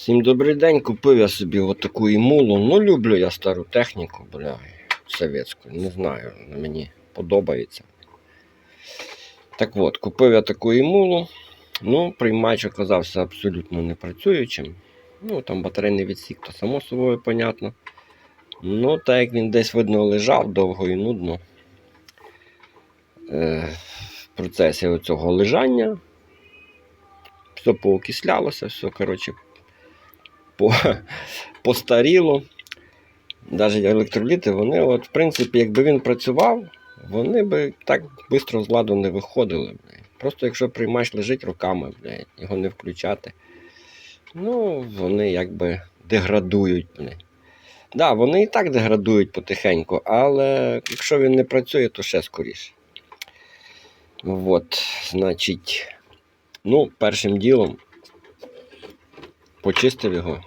Всім добрий день. Купив я собі отаку імулу. Ну, люблю я стару техніку, бля, совєтську. Не знаю, мені подобається. Так от, купив я таку імулу. Ну, приймач оказався абсолютно непрацюючим. Ну, там батарейний відсік, то само собою понятно. Ну, так як він десь видно лежав довго і нудно. Е, в процесі оцього лежання все поокислялося, все, коротше, по, постаріло. Навіть електроліти, вони, от, в принципі, якби він працював, вони би так швидко з ладу не виходили. Блядь. Просто якщо приймач лежить руками, блядь, його не включати, ну, вони якби деградують. Блядь. Да, вони і так деградують потихеньку, але якщо він не працює, то ще скоріше. От, значить, ну, першим ділом почистив його.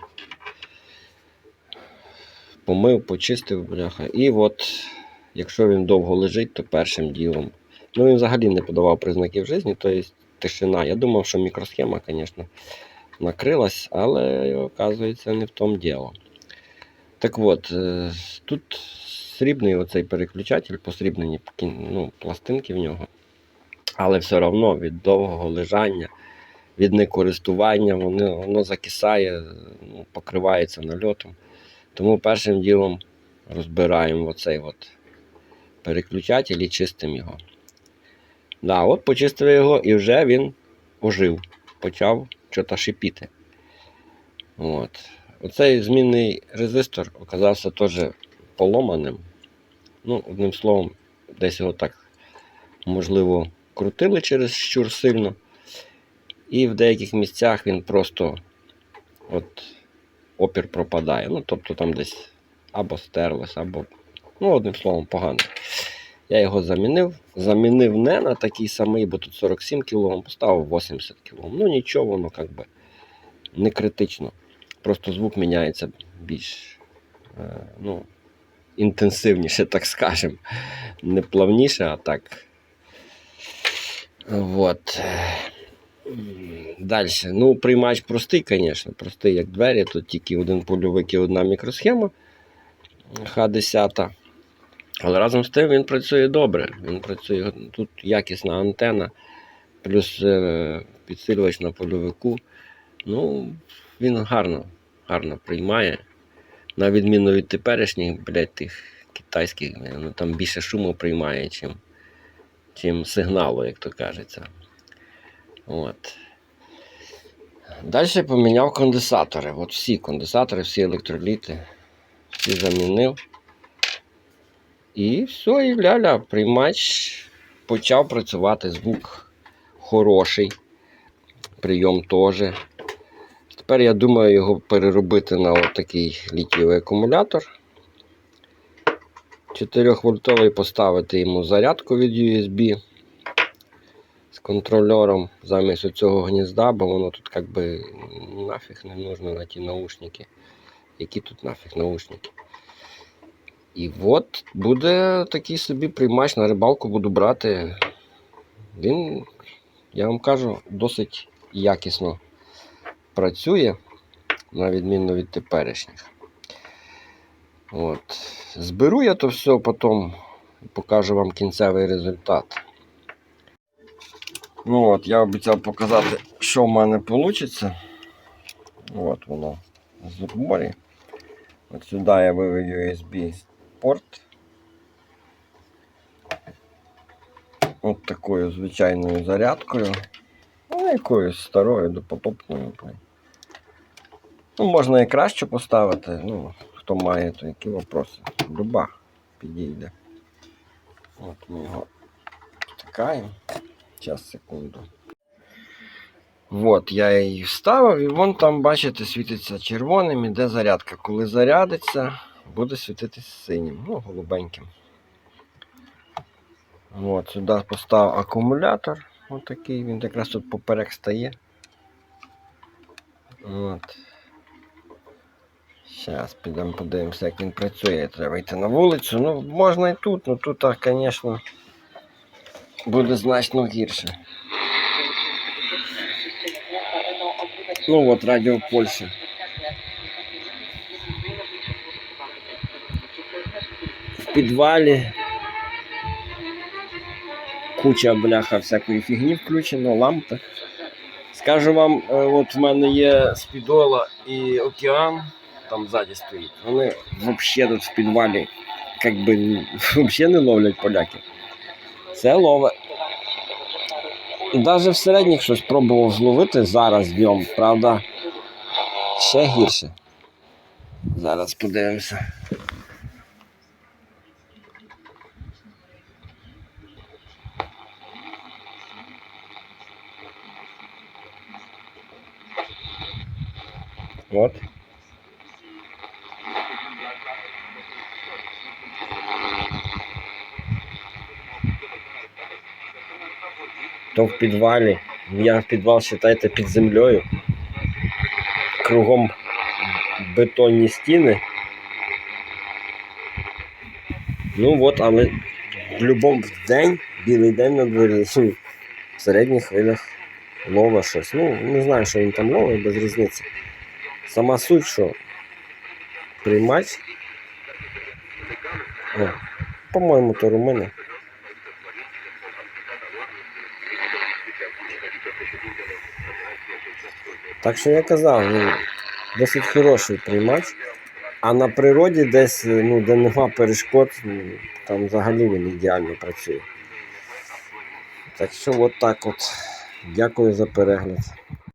Помив, почистив, бляха. І от, якщо він довго лежить, то першим ділом. Ну, він взагалі не подавав признаків житті, то є тишина. Я думав, що мікросхема, звісно, накрилась, але оказується не в тому діло. Так от, е, тут срібний оцей переключатель, посрібнені ну, пластинки в нього. Але все одно від довгого лежання, від некористування, воно, воно закисає, ну, покривається нальотом. Тому першим ділом розбираємо оцей от переключатель і чистимо його. Да, от почистив його і вже він ожив, почав щось шипіти. От. Оцей змінний резистор оказався теж поломаним. Ну, одним словом, десь його так, можливо, крутили через щур сильно. І в деяких місцях він просто от, опір пропадає. Ну, тобто там десь або стерлось, або, ну, одним словом, погано. Я його замінив. Замінив не на такий самий, бо тут 47 кг, поставив 80 кг. Ну нічого, воно як би не критично. Просто звук міняється більш е, ну, інтенсивніше, так скажемо. Не плавніше, а так. Вот. Далі. Ну, приймач простий, звісно, простий як двері. Тут тільки один польовик і одна мікросхема Х10. Але разом з тим він працює добре. Він працює тут якісна антена, плюс е, підсилювач на польовику. Ну, він гарно, гарно приймає. На відміну від теперішніх, блядь, тих китайських, ну, там більше шуму приймає, чим, чим сигналу, як то кажеться. От. Далі поміняв конденсатори. От всі конденсатори, всі електроліти, всі замінив. І все, і ляля, приймач почав працювати. Звук хороший, прийом теж. Тепер я думаю його переробити на такий літієвий акумулятор. 4 вольтовий поставити йому зарядку від USB з контрольором замість цього гнізда, бо воно тут як би нафіг не нужно на ті наушники. Які тут нафіг наушники? І от буде такий собі приймач на рибалку буду брати. Він, я вам кажу, досить якісно працює, на відміну від теперішніх. От. Зберу я то все, потім покажу вам кінцевий результат. Ну от, я обіцяв показати, що в мене вийде. От воно в зборі. От сюди я вивів USB порт. От такою звичайною зарядкою. Ну, якоюсь старою допотопною. Ну, можна і краще поставити. Ну, хто має, то які вопроси. Люба підійде. От ми його втикаємо. Зараз, секунду. От, я її вставив, і вон там, бачите, світиться червоним, іде зарядка. Коли зарядиться, буде світитися синім, ну, голубеньким. От, сюди поставив акумулятор. Отакий, він якраз тут поперек стає. От. Зараз підемо подивимося, як він працює. Треба йти на вулицю. Ну, можна і тут, але тут, звісно, буде значно гірше. Ну от радіо Польща. В підвалі куча бляха всякої фігні включено, лампи. Скажу вам, е, от в мене є спідола і океан, там ззаді стоїть. Вони взагалі тут в підвалі якби взагалі не ловлять поляків. Це лове. Навіть в середніх щось пробував зловити зараз днем, правда, ще гірше. Зараз подивимося. От. То в підвалі. Я в підвал вважайте під землею. Кругом бетонні стіни. Ну от, але в будь-якому день, білий день на дворі, ну, в середніх хвилях лова щось. Ну, не знаю, що він там ловить, без різниці. Сама суть, що приймач. О, по-моєму, то румини. Так що я казав, ну, досить хороший приймач. А на природі десь, ну, де нема перешкод, ну, там взагалі він ідеально працює. Так що от так от. Дякую за перегляд.